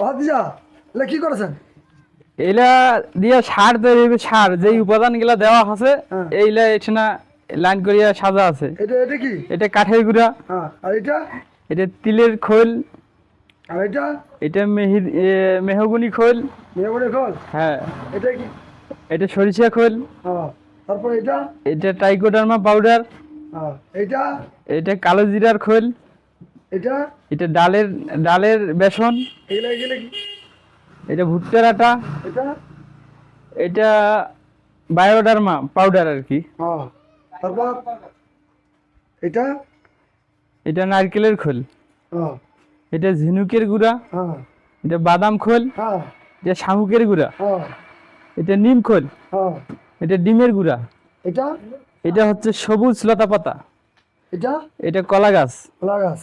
ভাতিজা এলে কি করেছেন? এইলা দিয়ে সার তৈরি সার যেই উপাদানগুলা দেওয়া আছে হ্যাঁ। এইলা এখানে লাইন করিয়া সাজা আছে। এটা এটা কি? এটা কাঠের গুঁড়া। হ্যাঁ আর এটা? এটা তিলের খোল। আর এটা? এটা মেহি মেহগুনি খোল। বলে খোল? হ্যাঁ। এটা কি? এটা সরিষা খোল। হ্যাঁ। তারপর এটা? এটা টাইকোডার্মা পাউডার এটা এটা কালো জিরার খোল। এটা? এটা ডালের ডালের বেসন। এগুলো এগুলো কি? এটা ভুট্টার আটা। এটা? এটা বায়োডার্মা পাউডার আর কি। হ্যাঁ। তারপর? এটা? এটা নারকেলের খোল। হ্যাঁ। এটা ঝিনুকের গুঁড়া। হ্যাঁ। এটা বাদাম খোল। এটা শামুকের গুঁড়া। এটা নিম খোল। এটা ডিমের গুঁড়া। এটা? এটা হচ্ছে সবুজ লতা পাতা এটা? এটা কলা গাছ কলা গাছ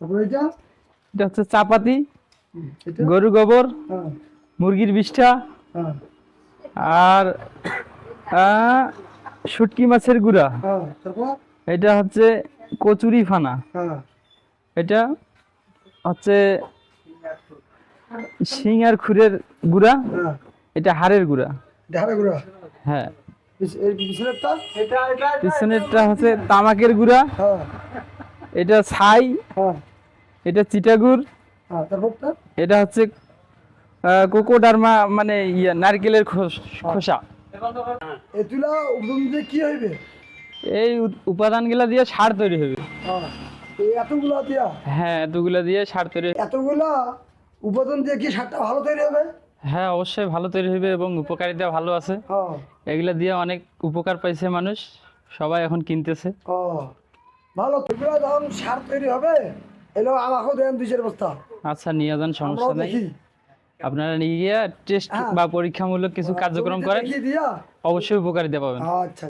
তারপর এটা? এটা হচ্ছে চাপাতি গরু গোবর হ্যাঁ। মুরগির বিষ্ঠা হ্যাঁ। আর আহ, শুটকি মাছের গুঁড়া। হ্যাঁ এটা হচ্ছে কচুরি ফানা। এটা হচ্ছে শিং আর খুরের গুঁড়া এটা হাড়ের গুঁড়া। হ্যাঁ। পিছ- পিছনেরটা? এটা এটা পিছনেরটা হচ্ছে তামাকের গুঁড়া। এটা ছাই। এটা চিটাগুড়। হ্যাঁ এটা হচ্ছে কোকোডার্মা মানে ইয়া নারকেলের খোস- খোসা। এ তুলা দিয়ে কি হইবে? এই উপাদানগুলা দিয়ে সার তৈরি হবে হ্যাঁ এতগুলা দিয়া? হ্যাঁ এতগুলা দিয়ে সার তৈরি এতগুলা উপাদান দিয়ে কি সারটা ভালো তৈরি হবে? হ্যাঁ অবশ্যই ভালো তৈরি হবে এবং উপকারিতা ভালো আছে। হ্যাঁ। এগুলা দিয়ে অনেক উপকার পাইছে মানুষ সবাই এখন কিনতেছে। ভালো এগুলা যখন সার তৈরি হবে এলো আমাকেও দেন দুই চার বস্তা আচ্ছা নিয়ে যান সমস্যা নেই। আপনারা নিয়ে গিয়ে টেস্ট হ্যাঁ। বা পরীক্ষামূলক কিছু কার্যক্রম জমিতে করেন। অবশ্যই উপকারিতা পাবেন। আচ্ছা।